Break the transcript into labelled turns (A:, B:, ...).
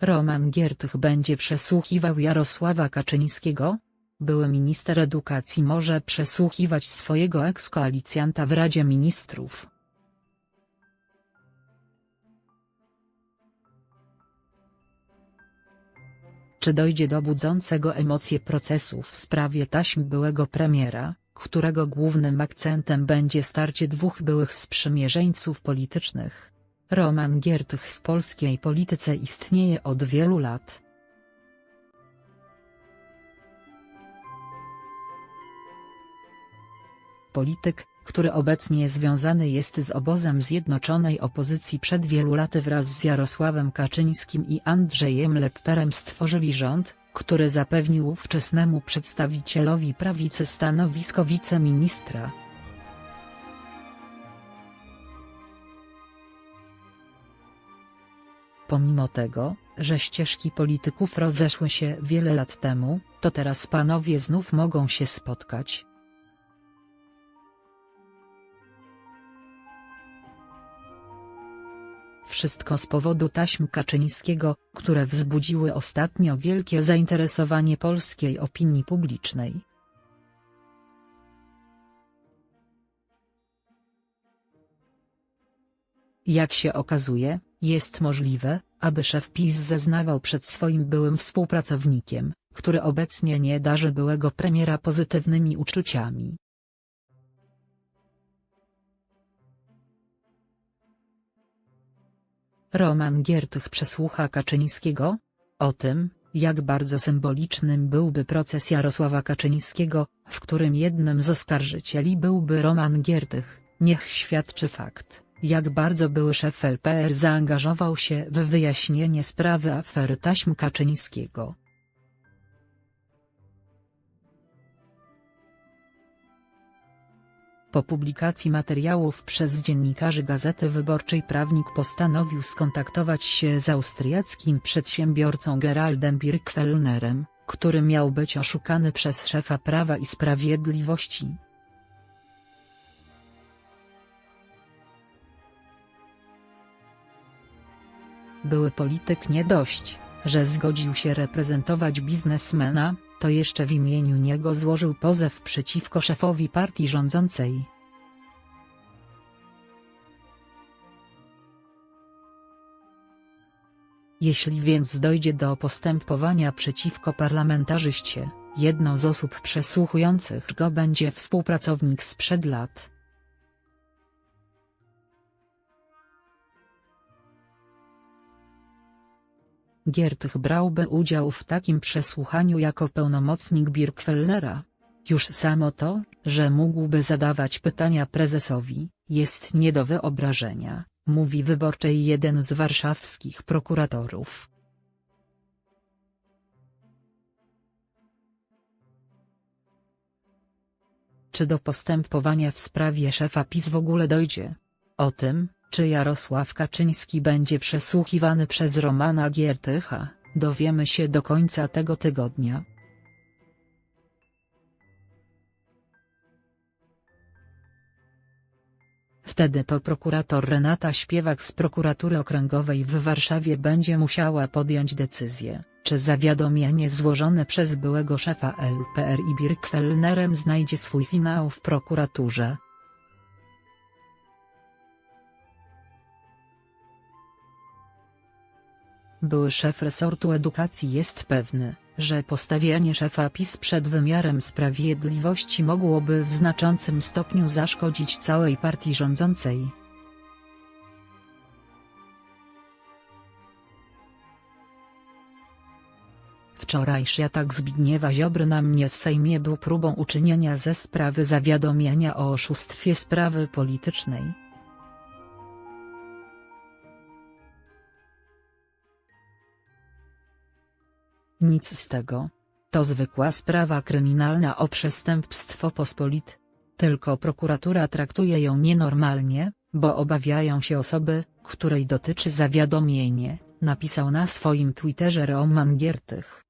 A: Roman Giertych będzie przesłuchiwał Jarosława Kaczyńskiego? Były minister edukacji może przesłuchiwać swojego ekskoalicjanta w Radzie Ministrów. Czy dojdzie do budzącego emocje procesu w sprawie taśm byłego premiera, którego głównym akcentem będzie starcie dwóch byłych sprzymierzeńców politycznych? Roman Giertych w polskiej polityce istnieje od wielu lat. Polityk, który obecnie związany jest z obozem Zjednoczonej Opozycji przed wielu laty wraz z Jarosławem Kaczyńskim i Andrzejem Lepperem stworzyli rząd, który zapewnił ówczesnemu przedstawicielowi prawicy stanowisko wiceministra. Pomimo tego, że ścieżki polityków rozeszły się wiele lat temu, to teraz panowie znów mogą się spotkać. Wszystko z powodu taśm Kaczyńskiego, które wzbudziły ostatnio wielkie zainteresowanie polskiej opinii publicznej. Jak się okazuje, jest możliwe, aby szef PiS zeznawał przed swoim byłym współpracownikiem, który obecnie nie darzy byłego premiera pozytywnymi uczuciami. Roman Giertych przesłucha Kaczyńskiego? O tym, jak bardzo symbolicznym byłby proces Jarosława Kaczyńskiego, w którym jednym z oskarżycieli byłby Roman Giertych, niech świadczy fakt, jak bardzo były szef LPR zaangażował się w wyjaśnienie sprawy afery taśm Kaczyńskiego. Po publikacji materiałów przez dziennikarzy Gazety Wyborczej prawnik postanowił skontaktować się z austriackim przedsiębiorcą Geraldem Birkwellnerem, który miał być oszukany przez szefa Prawa i Sprawiedliwości. Były polityk nie dość, że zgodził się reprezentować biznesmena, to jeszcze w imieniu niego złożył pozew przeciwko szefowi partii rządzącej. Jeśli więc dojdzie do postępowania przeciwko parlamentarzyście, jedną z osób przesłuchujących go będzie współpracownik sprzed lat. Giertych brałby udział w takim przesłuchaniu jako pełnomocnik Birkwellnera. Już samo to, że mógłby zadawać pytania prezesowi, jest nie do wyobrażenia, mówi wyborczej jeden z warszawskich prokuratorów. Czy do postępowania w sprawie szefa PiS w ogóle dojdzie? O tym, czy Jarosław Kaczyński będzie przesłuchiwany przez Romana Giertycha, dowiemy się do końca tego tygodnia. Wtedy to prokurator Renata Śpiewak z prokuratury okręgowej w Warszawie będzie musiała podjąć decyzję, czy zawiadomienie złożone przez byłego szefa LPR i Birkwellnerem znajdzie swój finał w prokuraturze. Były szef resortu edukacji jest pewny, że postawienie szefa PiS przed wymiarem sprawiedliwości mogłoby w znaczącym stopniu zaszkodzić całej partii rządzącej. Wczorajszy atak Zbigniewa Ziobry na mnie w Sejmie był próbą uczynienia ze sprawy zawiadomienia o oszustwie sprawy politycznej. Nic z tego. To zwykła sprawa kryminalna o przestępstwo pospolite. Tylko prokuratura traktuje ją nienormalnie, bo obawiają się osoby, której dotyczy zawiadomienie, napisał na swoim Twitterze Roman Giertych.